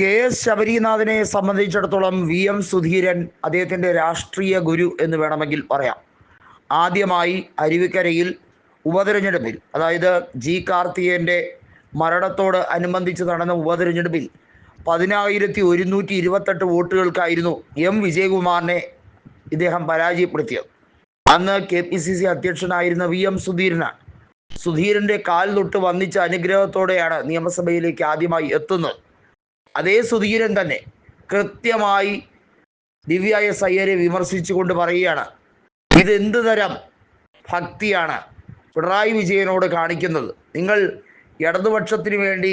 K S ശബരിനാഥിനെ സംബന്ധിച്ചിടത്തോളം V M Sudheeran അദ്ദേഹത്തിന്റെ രാഷ്ട്രീയ ഗുരു എന്ന് വേണമെങ്കിൽ പറയാം. ആദ്യമായി അരുവിക്കരയിൽ ഉപതെരഞ്ഞെടുപ്പിൽ അതായത് ജി കാർത്തികേയന്റെ മരണത്തോട് അനുബന്ധിച്ച് നടന്ന ഉപതെരഞ്ഞെടുപ്പിൽ പതിനായിരത്തി ഒരുന്നൂറ്റി ഇരുപത്തെട്ട് വോട്ടുകൾക്കായിരുന്നു എം വിജയകുമാറിനെ ഇദ്ദേഹം പരാജയപ്പെടുത്തിയത്. അന്ന് കെ പി സി സി അധ്യക്ഷനായിരുന്ന വി എം സുധീരനാണ്. സുധീരന്റെ കാൽ തൊട്ട് വന്നിച്ച അനുഗ്രഹത്തോടെയാണ് നിയമസഭയിലേക്ക് ആദ്യമായി എത്തുന്നത്. അതേ സുധീരൻ തന്നെ കൃത്യമായി ദിവ്യ എസ് അയ്യരെ വിമർശിച്ചുകൊണ്ട് പറയുകയാണ്. ഇതെന്ത് തരം ഭക്തിയാണ് പിണറായി വിജയനോട് കാണിക്കുന്നത്? നിങ്ങൾ ഇടതുപക്ഷത്തിന് വേണ്ടി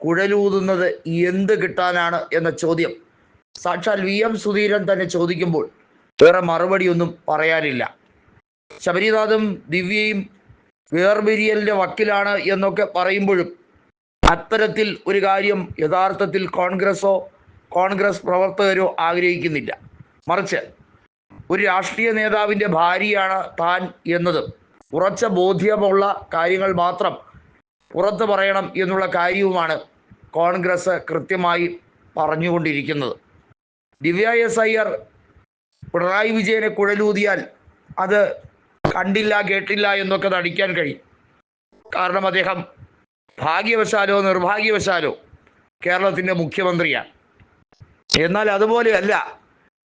കുഴലൂതുന്നത് എന്ത് കിട്ടാനാണ് എന്ന ചോദ്യം. സാക്ഷാൽ വി എം സുധീരൻ തന്നെ ചോദിക്കുമ്പോൾ വേറെ മറുപടിയൊന്നും പറയാനില്ല. ശബരിനാഥും ദിവ്യയും വേർപിരിയലിന്റെ വക്കിലാണ് എന്നൊക്കെ പറയുമ്പോഴും അത്തരത്തിൽ ഒരു കാര്യം യഥാർത്ഥത്തിൽ കോൺഗ്രസോ കോൺഗ്രസ് പ്രവർത്തകരോ ആഗ്രഹിക്കുന്നില്ല. മറിച്ച് ഒരു രാഷ്ട്രീയ നേതാവിന്റെ ഭാര്യയാണ് താൻ എന്നത്. ഉറച്ച ബോധ്യമുള്ള കാര്യങ്ങൾ മാത്രം പുറത്തു പറയണം എന്നുള്ള കാര്യവുമാണ് കോൺഗ്രസ് കൃത്യമായി പറഞ്ഞുകൊണ്ടിരിക്കുന്നത്. ദിവ്യ എസ് അയ്യർ പിണറായി വിജയനെ കുഴലൂതിയാൽ അത് കണ്ടില്ല കേട്ടില്ല എന്നൊക്കെ നടിക്കാൻ കഴിയും. കാരണം അദ്ദേഹം ഭാഗ്യവശാലോ നിർഭാഗ്യവശാലോ കേരളത്തിന്റെ മുഖ്യമന്ത്രിയാണ് എന്നാൽ അതുപോലെയല്ല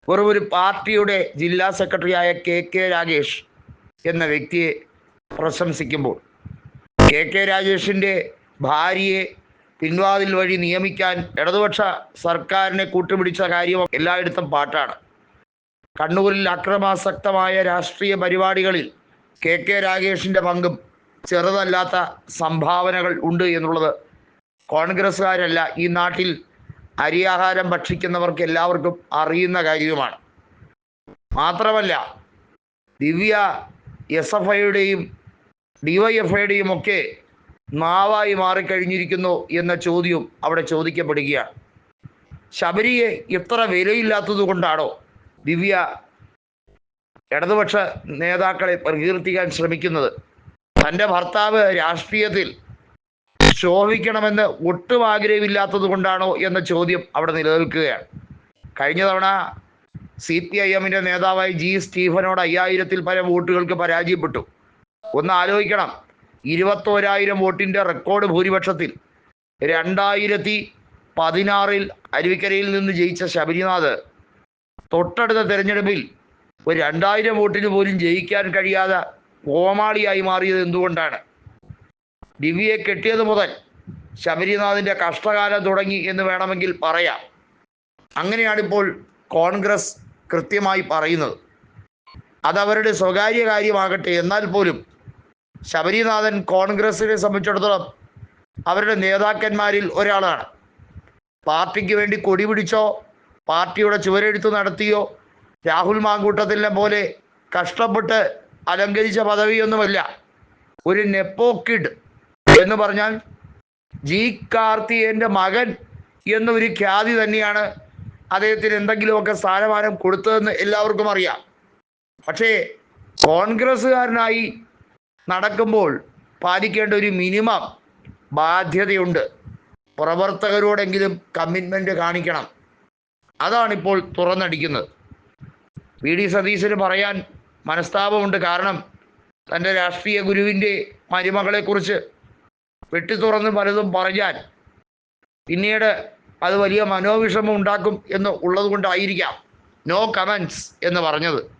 വെറും ഒരു പാർട്ടിയുടെ ജില്ലാ സെക്രട്ടറിയായ കെ കെ രാഗേഷ് എന്ന വ്യക്തിയെ പ്രശംസിക്കുമ്പോൾ കെ കെ രാജേഷിന്റെ ഭാര്യയെ പിൻവാതിൽ വഴി നിയമിക്കാൻ ഇടതുപക്ഷ സർക്കാരിനെ കൂട്ടുപിടിച്ച കാര്യം എല്ലായിടത്തും പാട്ടാണ്. കണ്ണൂരിൽ അക്രമാസക്തമായ രാഷ്ട്രീയ പരിപാടികളിൽ കെ കെ രാഗേഷിന്റെ പങ്കും ചെറുതല്ലാത്ത സംഭാവനകൾ ഉണ്ട് എന്നുള്ളത് കോൺഗ്രസ്സുകാരല്ല. ഈ നാട്ടിൽ അരിയാഹാരം ഭക്ഷിക്കുന്നവർക്ക് എല്ലാവർക്കും അറിയുന്ന കാര്യവുമാണ് മാത്രമല്ല ദിവ്യ എസ് എഫ് ഐയുടെയും ഡിവൈഎഫ് ഐയുടെയും ഒക്കെ നാവായി മാറിക്കഴിഞ്ഞിരിക്കുന്നു എന്ന ചോദ്യവും അവിടെ ചോദിക്കപ്പെടുകയാണ്. ശബരിയെ ഇത്ര വിലയില്ലാത്തത് കൊണ്ടാണോ ദിവ്യ ഇടതുപക്ഷ നേതാക്കളെ പ്രകീർത്തിക്കാൻ ശ്രമിക്കുന്നത്? തന്റെ ഭർത്താവ് രാഷ്ട്രീയത്തിൽ ശോഭിക്കണമെന്ന് ഒട്ടും ആഗ്രഹമില്ലാത്തത് കൊണ്ടാണോ എന്ന ചോദ്യം അവിടെ നിലനിൽക്കുകയാണ്. കഴിഞ്ഞ തവണ സി പി ഐ എമ്മിന്റെ നേതാവായി ജി സ്റ്റീഫനോട് അയ്യായിരത്തിൽ പരം വോട്ടുകൾക്ക് പരാജയപ്പെട്ടു. ഒന്ന് ആലോചിക്കണം. ഇരുപത്തോരായിരം വോട്ടിന്റെ റെക്കോർഡ് ഭൂരിപക്ഷത്തിൽ രണ്ടായിരത്തി പതിനാറിൽ അരുവിക്കരയിൽ നിന്ന് ജയിച്ച ശബരിനാഥ് തൊട്ടടുത്ത തെരഞ്ഞെടുപ്പിൽ ഒരു രണ്ടായിരം വോട്ടിന് പോലും ജയിക്കാൻ കഴിയാതെ കോമാളിയായി മാറിയത് എന്തുകൊണ്ടാണ്? ദിവ്യയെ കെട്ടിയത് മുതൽ ശബരിനാഥിന്റെ കഷ്ടകാലം തുടങ്ങി എന്ന് വേണമെങ്കിൽ പറയാം. അങ്ങനെയാണിപ്പോൾ കോൺഗ്രസ് കൃത്യമായി പറയുന്നത്. അതവരുടെ സ്വകാര്യ കാര്യമാകട്ടെ. എന്നാൽ പോലും ശബരിനാഥൻ കോൺഗ്രസിനെ സംബന്ധിച്ചിടത്തോളം അവരുടെ നേതാക്കന്മാരിൽ ഒരാളാണ്. പാർട്ടിക്ക് വേണ്ടി കൊടി പിടിച്ചോ പാർട്ടിയുടെ ചുവരെഴുത്ത് നടത്തിയോ രാഹുൽ മാങ്കൂട്ടത്തിലെ പോലെ കഷ്ടപ്പെട്ട് അലങ്കരിച്ച പദവിയൊന്നുമല്ല. ഒരു നെപ്പോക്കിഡ് എന്ന് പറഞ്ഞാൽ ജി കാർത്തിയന്റെ മകൻ എന്നൊരു ഖ്യാതി തന്നെയാണ് അദ്ദേഹത്തിന് എന്തെങ്കിലുമൊക്കെ സ്ഥാനമാനം കൊടുത്തതെന്ന് എല്ലാവർക്കും അറിയാം. പക്ഷേ കോൺഗ്രസ്സുകാരനായി നടക്കുമ്പോൾ പാലിക്കേണ്ട ഒരു മിനിമം ബാധ്യതയുണ്ട്. പ്രവർത്തകരോടെങ്കിലും കമ്മിറ്റ്മെന്റ് കാണിക്കണം. അതാണിപ്പോൾ തുറന്നടിക്കുന്നത്. വി. ഡി. സതീശന് പറയാൻ മനസ്താപമുണ്ട് കാരണം തന്റെ രാഷ്ട്രീയ ഗുരുവിന്റെ മരുമകളെക്കുറിച്ച് വെട്ടിത്തുറന്ന് പലതും പറഞ്ഞാൽ പിന്നീട് അത് വലിയ മനോവിഷമം ഉണ്ടാക്കും എന്ന് ഉള്ളത് കൊണ്ടായിരിക്കാം നോ കമൻസ് എന്ന് പറഞ്ഞത്.